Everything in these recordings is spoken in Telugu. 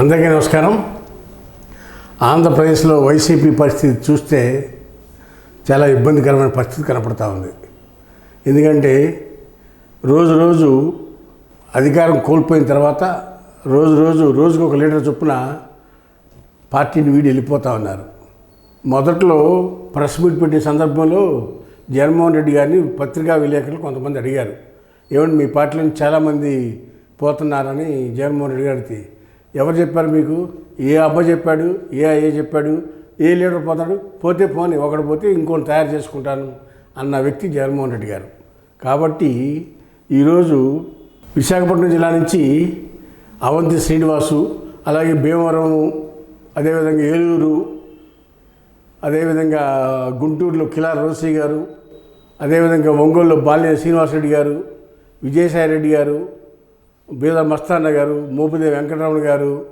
అందరికీ నమస్కారం. ఆంధ్రప్రదేశ్లో వైసీపీ పరిస్థితి చూస్తే చాలా ఇబ్బందికరమైన పరిస్థితి కనపడతా ఉంది. ఎందుకంటే రోజు రోజు అధికారం కోల్పోయిన తర్వాత రోజు రోజు రోజుకు ఒక లీటర్ చొప్పున పార్టీని వీడి వెళ్ళిపోతా ఉన్నారు. మొదట్లో ప్రెస్ మీట్ పెట్టిన సందర్భంలో జగన్మోహన్ రెడ్డి గారిని పత్రికా విలేకరులు కొంతమంది అడిగారు. ఏమంటే మీ పార్టీలో చాలామంది పోతున్నారని జగన్మోహన్ రెడ్డి గారికి ఎవరు చెప్పారు మీకు? ఏ అబ్బ చెప్పాడు? ఏ ఏ చెప్పాడు? ఏ లీడర్ పోతాడు? పోతే పోని ఒకడు పోతే ఇంకోటి తయారు చేసుకుంటాను అన్న వ్యక్తి జగన్మోహన్ రెడ్డి గారు. కాబట్టి ఈరోజు విశాఖపట్నం జిల్లా నుంచి అవంతి శ్రీనివాసు అలాగే భీమవరం అదేవిధంగా ఏలూరు అదేవిధంగా గుంటూరులో కిలా రోసి గారు అదేవిధంగా ఒంగోలులో బాల్య శ్రీనివాసరెడ్డి గారు విజయసాయి రెడ్డి గారు బీద మస్తాన్న గారు మోపిదేవి వెంకటరమణ గారు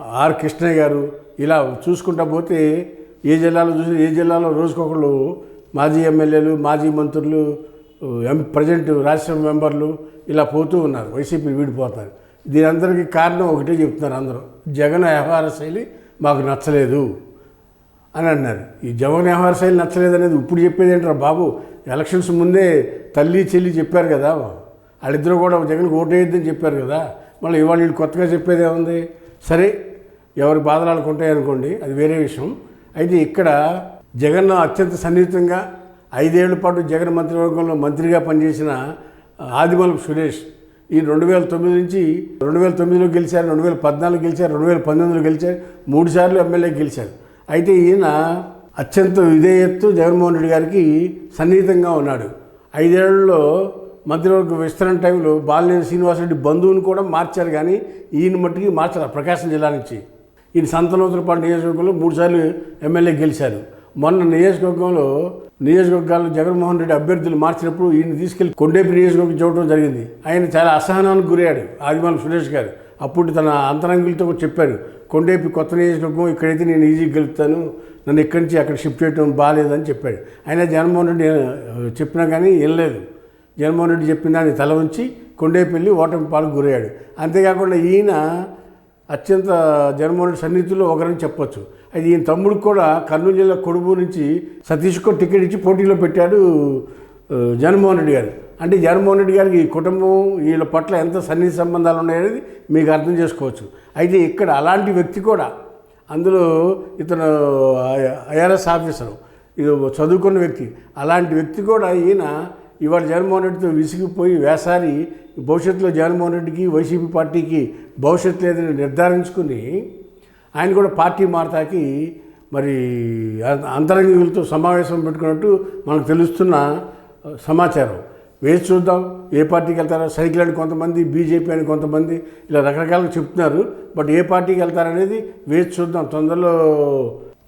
ఆర్ కృష్ణయ్య గారు ఇలా చూసుకుంటా పోతే ఏ జిల్లాలో చూసి ఏ జిల్లాలో రోజుకొకళ్ళు మాజీ ఎమ్మెల్యేలు మాజీ మంత్రులు ఎం ప్రజెంట్ రాజ్యసభ మెంబర్లు ఇలా పోతూ ఉన్నారు. వైసీపీ వీడిపోతారు. దీని అందరికీ కారణం ఒకటే చెప్తున్నారు అందరూ. జగన్ వ్యవహార శైలి మాకు నచ్చలేదు అని అన్నారు. ఈ జగన్ వ్యవహార శైలి నచ్చలేదు అనేది ఇప్పుడు చెప్పేది ఏంటారు బాబు? ఎలక్షన్స్ ముందే తల్లి చెల్లి చెప్పారు కదా. వాళ్ళిద్దరూ కూడా జగన్కి ఓటేయద్దని చెప్పారు కదా. మళ్ళీ ఇవాళ వీళ్ళు కొత్తగా చెప్పేది ఏముంది? సరే ఎవరి బాధలు వాళ్ళకు అనుకోండి అది వేరే విషయం. అయితే ఇక్కడ జగన్ అత్యంత సన్నిహితంగా ఐదేళ్ళ పాటు జగన్ మంత్రివర్గంలో మంత్రిగా పనిచేసిన ఆదిమలపు సురేష్ ఈ రెండు వేల తొమ్మిది నుంచి రెండు వేల తొమ్మిదిలో గెలిచారు రెండు వేల పద్నాలుగు గెలిచారు రెండు వేల పంతొమ్మిదిలో గెలిచారు మూడు సార్లు ఎమ్మెల్యే గెలిచారు. అయితే ఈయన అత్యంత విధేయత్తు జగన్మోహన్ రెడ్డి గారికి సన్నిహితంగా ఉన్నాడు. ఐదేళ్ళలో మధ్యలో విస్తరణ టైంలో బాలినేని శ్రీనివాసరెడ్డి బంధువుని కూడా మార్చారు కానీ ఈయన మట్టుకి మార్చారు ప్రకాశం జిల్లా నుంచి. ఈయన సంతనోత్తరపాటు నియోజకవర్గంలో మూడుసార్లు ఎమ్మెల్యే గెలిచారు. మొన్న నియోజకవర్గంలో నియోజకవర్గాల్లో జగన్మోహన్ రెడ్డి అభ్యర్థులు మార్చినప్పుడు ఈయన తీసుకెళ్ళి కొండేపి నియోజకవర్గం చూడటం జరిగింది. ఆయన చాలా అసహనానికి గురయ్యాడు ఆదిమాల సురేష్ గారు. అప్పుడు తన అంతరంగులతో చెప్పారు కొండేపి కొత్త నియోజకవర్గం ఇక్కడైతే నేను ఈజీగా గెలుపుతాను నన్ను ఇక్కడి నుంచి అక్కడ షిఫ్ట్ చేయడం బాగాలేదని చెప్పాడు. అయినా జగన్మోహన్ రెడ్డి చెప్పినా కానీ వినలేదు. జగన్మోహన్ రెడ్డి చెప్పిన దాన్ని తల ఉంచి కొండేపల్లి ఓటమి పాలకు గురయ్యాడు. అంతేకాకుండా ఈయన అత్యంత జగన్మోహన్ రెడ్డి సన్నిహితుల్లో ఒకరని చెప్పొచ్చు. అది ఈయన తమ్ముడికి కూడా కర్నూలు జిల్లా కొడుకు నుంచి సతీష్కు టికెట్ ఇచ్చి పోటీలో పెట్టాడు జగన్మోహన్ రెడ్డి గారు. అంటే జగన్మోహన్ రెడ్డి గారికి ఈ కుటుంబం వీళ్ళ పట్ల ఎంత సన్నిహిత సంబంధాలు ఉన్నాయనేది మీకు అర్థం చేసుకోవచ్చు. అయితే ఇక్కడ అలాంటి వ్యక్తి కూడా అందులో ఇతను ఐఆర్ఎస్ ఆఫీసరు ఇది చదువుకున్న వ్యక్తి. అలాంటి వ్యక్తి కూడా ఈయన ఇవాళ జగన్మోహన్ రెడ్డితో విసిగిపోయి వేసారి భవిష్యత్తులో జగన్మోహన్ రెడ్డికి వైసీపీ పార్టీకి భవిష్యత్తు లేదని నిర్ధారించుకుని ఆయన కూడా పార్టీ మారతాకి మరి అంతరంగికులతో సమావేశం పెట్టుకున్నట్టు మనకు తెలుస్తున్న సమాచారం. వేసి చూద్దాం ఏ పార్టీకి వెళ్తారో. సైకిల్ అని కొంతమంది బీజేపీ అని కొంతమంది ఇలా రకరకాలుగా చెప్తున్నారు. బట్ ఏ పార్టీకి వెళ్తారనేది వేసి చూద్దాం. తొందరలో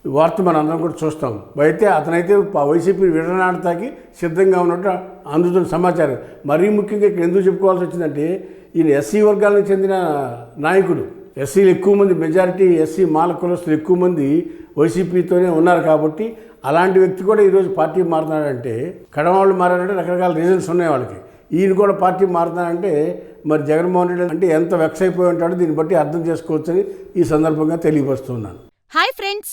వార్త మనం అందరం కూడా చూస్తాం. అయితే అతనైతే వైసీపీ విడనాడతాకి సిద్ధంగా ఉన్నట్టు అందుతున్న సమాచారం. మరీ ముఖ్యంగా ఇక్కడ ఎందుకు చెప్పుకోవాల్సి వచ్చిందంటే ఈయన ఎస్సీ వర్గాలకు చెందిన నాయకుడు. ఎస్సీలు ఎక్కువ మంది మెజారిటీ ఎస్సీ మాల కులస్తులు ఎక్కువ మంది వైసీపీతోనే ఉన్నారు కాబట్టి అలాంటి వ్యక్తి కూడా ఈరోజు పార్టీ మారుతున్నాడంటే కడవాళ్ళు మారారంటే రకరకాల రీజన్స్ ఉన్నాయి వాళ్ళకి. ఈయన కూడా పార్టీ మారుతున్నాడంటే మరి జగన్మోహన్ రెడ్డి అంటే ఎంత వెక్స్ అయిపోయి ఉంటాడో దీన్ని బట్టి అర్థం చేసుకోవచ్చని ఈ సందర్భంగా తెలియపరుస్తున్నాను హాయ్ ఫ్రెండ్స్